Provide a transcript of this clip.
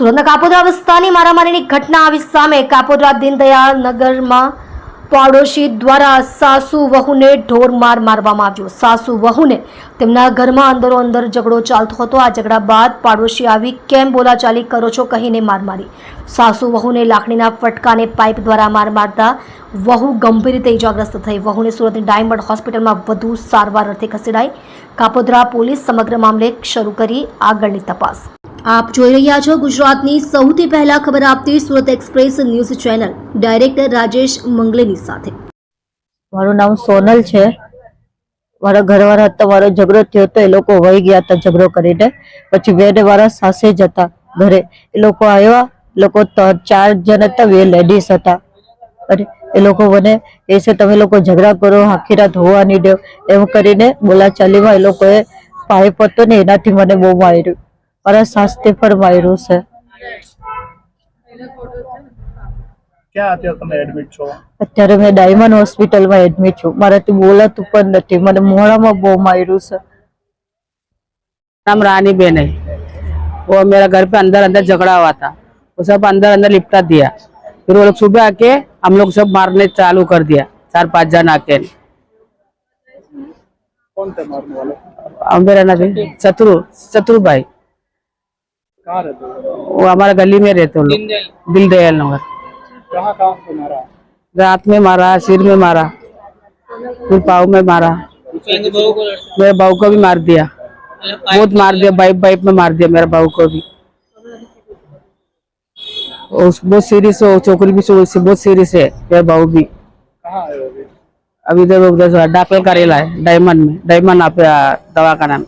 સુરતના કાપોદ્રા વિસ્તારની મારામારીની ઘટના આવી સામે કાપોદ્રા દીનદયાળ નગરમાં પાડોશી દ્વારા સાસુ વહુને ઢોર માર મારવામાં આવ્યો. સાસુ વહુને તેમના ઘરમાં અંદરો અંદર ઝઘડો ચાલતો હતો. આ ઝઘડા બાદ પાડોશી આવી કેમ બોલાચાલી કરો છો કહીને માર મારી. સાસુ વહુને લાકડીના ફટકાને પાઇપ દ્વારા માર મારતા વહુ ગંભીર રીતે ઇજાગ્રસ્ત થઈ. વહુને સુરતની ડાયમંડ હોસ્પિટલમાં વધુ સારવાર અર્થે ખસેડાઈ. કાપોદ્રા પોલીસ સમગ્ર મામલે શરૂ કરી આગળની તપાસ. આપ જોઈ રહ્યા છો ગુજરાતની સૌથી પહેલા ખબર આપતી Surat express news channel. Director Rajesh Mangleni સાથે. મારું નામ સોનલ છે. મારા ઘરવાળા હતા, મારો ઝઘડો થયો તો એ લોકો વહી ગયા હતા ઝઘડો કરીને. પછી બે ને મારા સાસે જ હતા ઘરે. એ લોકો આવ્યા લોકો ચાર જણ હતા, બે લેડીઝ હતા. અને એ લોકો મને એ છે, તમે લોકો ઝઘડા કરો, આખી રાત હોવાની દો. એમ કરીને બોલાચાલીમાં એ લોકોએ પાઇપ હતો ને એનાથી મને બહુ માર્યું. મારા સાસથી પણ માર્યું છે ક્યાં અત્યારે તમે એડમિટ છો અત્યારે મેં ડાયમંડ હોસ્પિટલમાં એડમિટ છું મારાથી બોલાતું પણ નથી મને મોડામાં બહુ માર્યું છે नाम रानी बेन है वो मेरा घर पे अंदर अंदर झगड़ा हुआ था वो सब अंदर अंदर लिपटा दिया फिर वो लोग सुबह आके हम लोग सब मारने चालू कर दिया चार पांच जन आके कौन थे मारने वाले अब मेरा नाम है चतुरु चतुरु भाई कहाँ रहते हो? वो हमारा गली में रहते हैं लोग। दिल दयाल नगर। कहाँ कहाँ पे मारा? रात में मारा सिर में मारा फिर पाव में मारा। मेरे बहू को भी मार दिया। बहुत मार दिया बाइप बाइप में मार दिया मेरे बहू को भी। बहुत सीरियस है छोकरी भी सो- बहुत सीरियस है मेरे बहू भी। हो अभी? इधर उधर दाखिल करेला है डायमंड में। डायमंड आप दवा का नाम